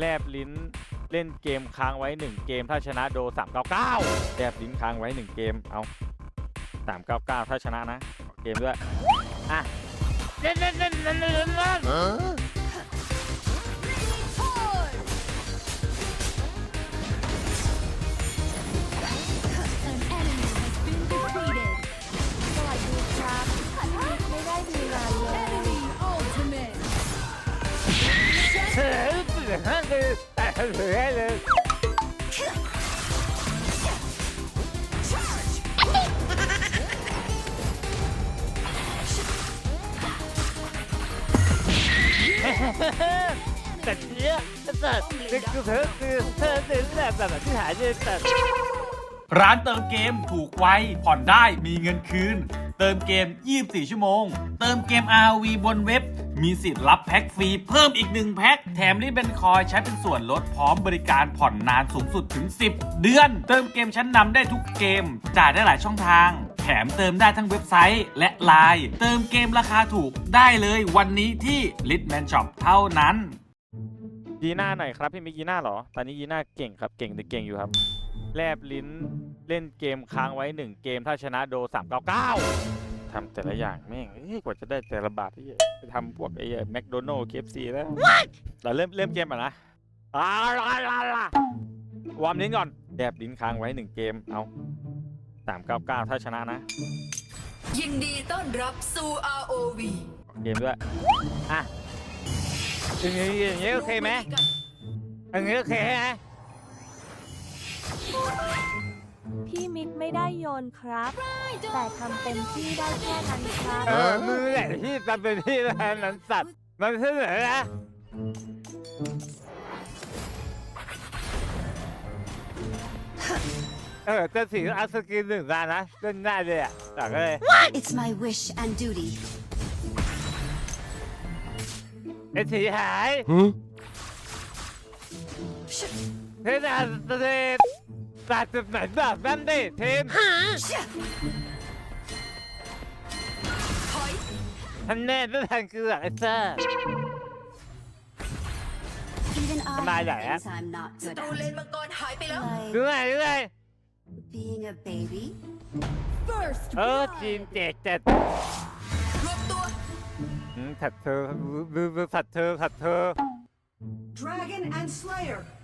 แลบลิ้นเล่นเกมค้างไว้หนึ่งเกม ถ้าชนะโดสามเก้าเก้าแลบลิ้นค้างไว้หนึ่งเกม เอาสามเก้าเก้าถ้าชนะนะขอเกมด้วย อะเล่นเล่นเล่นเล่นเล่นเล่นเล่ น An enemy has been defeated. สวัสดีครับไม่ได้ดูงานเลย Enemy ultimate. เฮ้ยเสือเลยแต่เสือเลย แต่เนี้ยแต่นี่คือเธอคือเธอคือแบบแบบที่หายไปแต่ร้านเติมเกมถูกไวผ่อนได้มีเงินคืน เติมเกม 24 ชั่วโมง เติมเกม RV บนเว็บ มีสิทธิ์รับแพ็คฟรีเพิ่มอีก 1 แพ็คแถมรีบเป็นคอยใช้เป็นส่วนลดพร้อมบริการผ่อนนานสูงสุดถึง 10 เดือน เติมเกมชั้นนำได้ทุกเกม จ่ายได้หลายช่องทางแถมเติมได้ทั้งเว็บไซต์และไลน์เติมเกมราคาถูกได้เลยวันนี้ที่ Litman Shop เท่านั้น ยีน่าหน่อยครับพี่มิกยีน่าเหรอ ตอนนี้ยีน่าเก่งครับเก่งแต่เก่งอยู่ครับ แลบลิ้นเล่นเกมค้างไว้หนึ่งเกมถ้าชนะโดสามเก้าเก้า ทำแต่ละอย่างแม่งเอ้ยกว่าจะได้แต่ละบาทที่ไปทำพวกไอ้แมคโดนัลล์เคฟซีแล้วเราเริ่มเริ่มเกมอะนะอ่าลาลาลาวอร์มลิ้นก่อนแลบลิ้นค้างไว้หนึ่งเกม เอาสามเก้าเก้าถ้าชนะนะ ยินดีต้อนรับสู่ ROV เกมด้วย อะอย่างนี้อย่างนี้โอเคไหมอย่างนี้โอเคไหม พี่มิกไม่ได้โยนครับ แต่ทำเต็มที่ได้แค่นั้นครับ เออมือแหละที่ทำเป็นที่แทนนั้นสัตว์มันเสนอนะเออจะถืออัพสกินหนึ่งดานนะเล่นได้เลยอะตักเลย It's my wish and duty ไอ้ถีหายเทนอาสเต ตตัดจุดไหนแบบนั้นดิเทนถอยท่านแน่ต้องทันคือไอ้เซอร์ Even I Am I have there? things I'm not ศั good ตรูเลน at มังกรหายไปแล้วดู like ไงดูไง being a baby First เออ blood. จีนเจ็ดเจ็ดรวมตัวอืมถัดเธอดูดูถัดเธอถัดเธอ Dragon and Slayer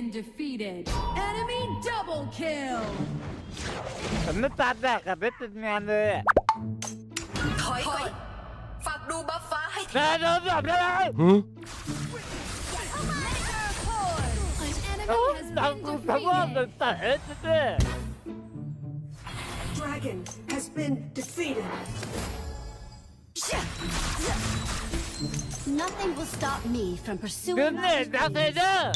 been defeated. Enemy double kill. ผมไม่ตัดอะกับไม่ติดงานเลยอะถอยก่อน ฝากดูบัฟฟ้าให้ทีแต่โดนแบบได้เลย An โอ้ enemy has ตัง been กูทำว่าเป็น defeated. แต่เอ๊ะเจ๊ Dragon has been defeated. Nothing will stop me from เดือน pursuing นี้ my ดาวเซเดอร์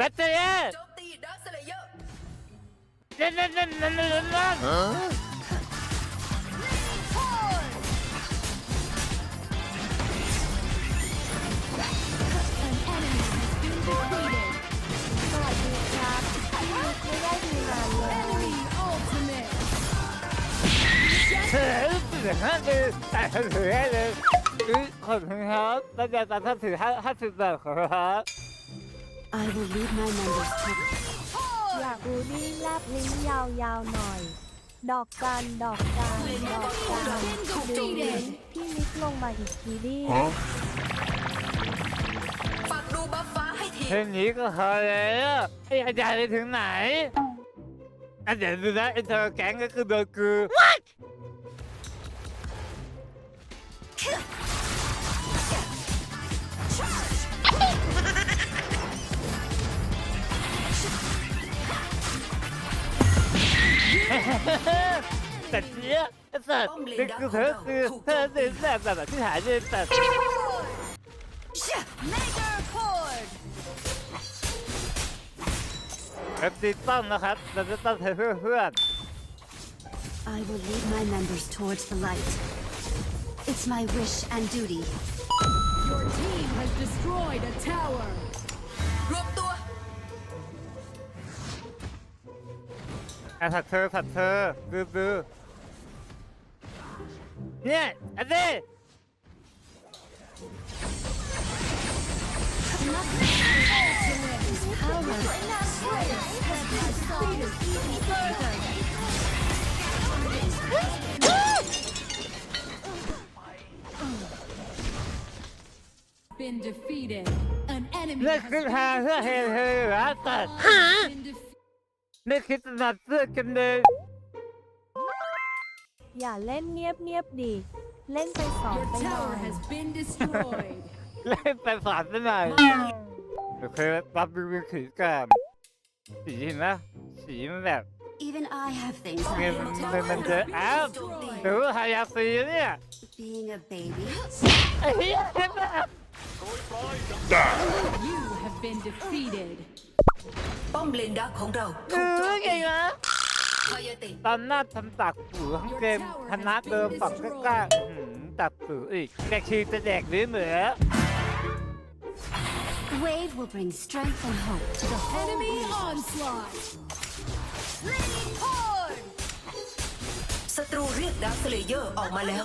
แบตเตอรี่โจมตีดักสเลเยอร์เล่นเล่นเล่นเล่นเล่นเล่น An enemy has been defeated. สวัสดีครับไม่ได้ดูงานเลย Enemy ultimate. เฮ้ยเสียงห้าเลยแต่ถือให้เลยคือขอบคุณครับตั้งใจตัดถ้าถือห้าห้าสิบบาทครับ I will lead my members to อยากบูดี้แลบลิ้นยาวๆหน่อย ดอกจันดอกจันดอกจัน Been ดูลิ้น defeated. พี่มิกลงมาอีกทีดิฝากดูบัฟฟ้าให้ทีเพลงนี้ก็พอแล้วไอ้อาจารย์ไปถึงไหนอะเดี๋ยวดูนะไอ้เธอแก๊งก็คือโดนกู แต่เนี้ยไอ้สัตว์นี่คือเธอคือเธอคือแบบแบบที่หายไปแต่ Mega Cord. เอฟซีต้นนะครับ เราจะต้องเพื่อนเพื่อน I will lead my members towards the light. It's my wish and duty. Your team has destroyed a tower. อะถัดเธอถัดเธอดูดูเนี่ยอันนี้ Been defeated. An enemy นี่ has คือ been ทางเพื่อเฮเธอเหรอแต่ been defeated. นี่คือถนัดเสื้อกันเลยอย่าเล่นเงียบเงียบๆดิ เล่นไปสอง Your ไปหน่อ tower ย has been destroyed. เล่นไปสอนไปหน่อยโอเครับดูเป็นสีแกมสีเห็นไหมสีมันแบบ Even I have things เงิน I มันมันเจออ้าวหรือว่าฮายาซีเนี่ย being a baby. ไอ้เหี้ยเห็นไหม You have been defeated. ป้อมเลนดักของเราเอถูกโจอมไงตีนะพายาเตะตอนหน้าทำตักผือทั้งเกมชนะเดิมฝั่งกล้าๆอื้อหือตักผืออีกแกชีจะแดกหรือเหมือ Wave will bring strength and hope to the whole Enemy world. onslaught. ศัตรูเรียกดาร์คสเลเยอร์ออกมาแล้ว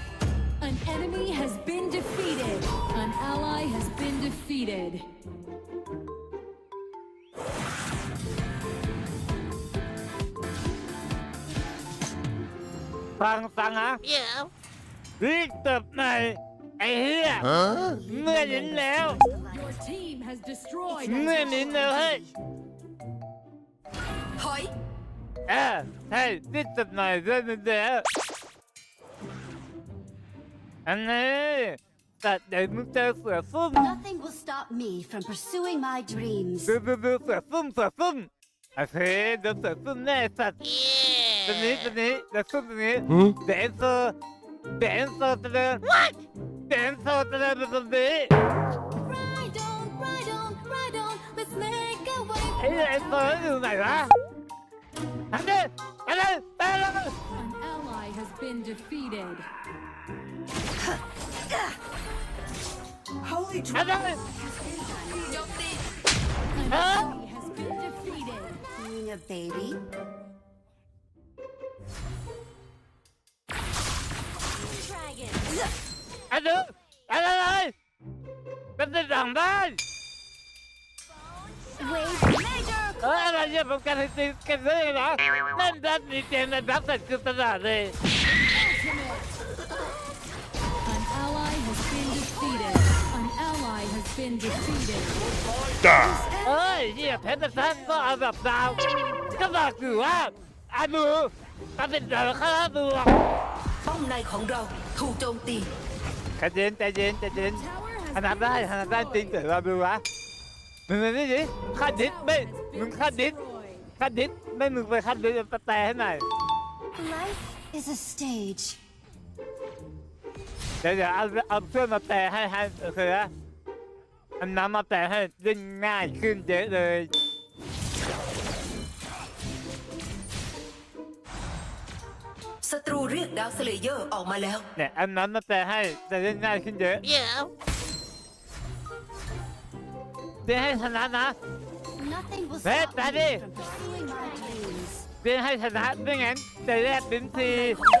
An enemy has been defeated. An ally has been defeated. ฟังฟังนะรีบเติบในอยไอ้เหี้ยเมื่อนินแล้ว Your team has destroyed เมื่อนินแล้วเฮ้ย ถอย เออใช่รีบเติบหน่อยเรื่องนึงเดียว อันนี้แต่เดี๋ยวมึงเจอเสือฟุ่ม Nothing will stop me from pursuing my dreams. ดูดูดูเสือฟุ่มเสือฟุ่มโอเคเดี๋ยวเสือฟุ่มแน่สัตว์ตัวนี้ตัวนี้เดี๋ยวฟุ่มตัวนี้แดนเซอร์แดนเซอร์ตัวเดิมแดนเซอร์ตัวเดิมเป็นตัวนี้ Ride on, ride on, ride on. Let's make a way. ไอ้แดนเซอร์อยู่ไหนวะอันนี้อันนี้ไปแล้ว An ally has been defeated. Holy อัน Dragon นี้โจมตี An Huh? enemy has been defeated. Being a baby. อันนี้อันอะไรเป็นติดหลังบ้าน Wave major เอออะไรเนี่ ally has been defeated. เอ้ยเนี่ยเพชรทันก็เอาแบบดาวก็บอกอยู่ว่าอานูตัดสินใจแล้วครับดูป้อมในของเราถูกโจมตีใจเย็นใจเย็นใจเย็น Tower has ขนาดได้ขนาดได้จริงแต่เราดูวะมึงนี่ดิคาดดิสไม่มึงคาดดิส destroyed. คาดดิสไม่มึงไปคาดดิสไปแต่ให้หน่อย Life is a stage. เดี๋ยวเดี๋ยวเอาเอาเพื่อนมาแปลให้ให้โอเคนะ อันน้ำมาแปลให้เล่นง่ายขึ้นเยอะเลย ศัตรูเรียกดาร์คสเลเยอร์ออกมาแล้ว เนี่ยอันนั้นมาแปลให้จะเล่นง่ายขึ้นเยอะเดี๋ยวให้ชนะนะ Nothing will Hey, stop Daddy. me from pursuing my dreams. เดี๋ยวให้ชนะไม่งั้นจะแลกลิ้นทีข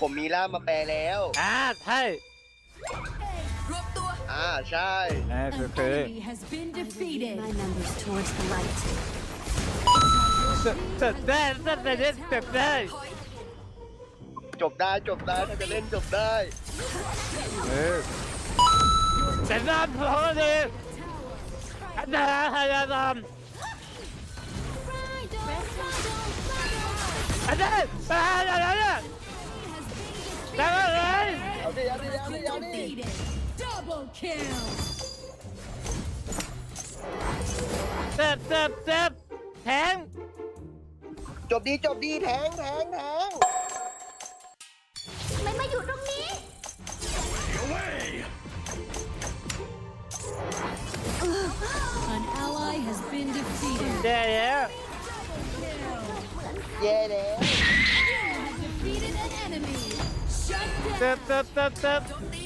ผมมีล่ามมาแปลแล้ว อ่าใช่รวบตัว อ่าใช่อ่า An คือคือ enemy has been I will lead defeated. my members towards the light. เสร็จได้เสร็จได้เสร็จได้ถอยจบได้จบได้ถ้าจะเล่นจบได้เออเสร็จแล้วพอดีอันนั้นพยายามอันนั้นไปหาอะไรเนี่ย แล้วก็เลยเอาดิเอาดิเอาดิเอาดิ Defeated. Double kill. เจ็บเจ็บเจ็บแทง จบดีจบดีแทงแทงแทงไม่มาอยู่ตรงนี้ An ally has been defeated. แย่แล้ว เย่แล้ว เจ็บ down. เจ็บเจ็บเจ็บจมตี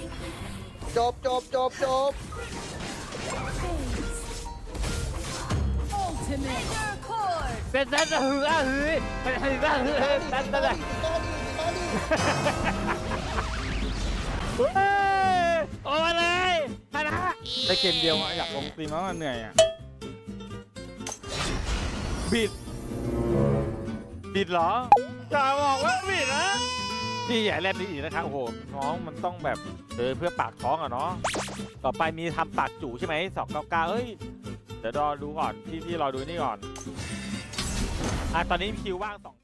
จบจบจบจบ Ultimate. เจ็บเจ็บหืออะหือหือหือหือหือนั่นนั่นแหละดิมาดิเฮ้ยโอ้มาเลยชนะได้เกมเดียวอะอยากลงตีมแล้วมันเหนื่อยอะบิดบิดเหรอจะบอกว่าบิดนะ ที่ใหญ่แลบนี้อีกนะครับโอ้โหน้องมันต้องแบบเออเพื่อปากท้องอะเนาะต่อไปมีทำปากจู่ใช่ไหมสองเก้าเก้าเอ้ยเดี๋ยวรอดูก่อนพี่พี่รอดูนี่ก่อนอะตอนนี้คิวว่างสอง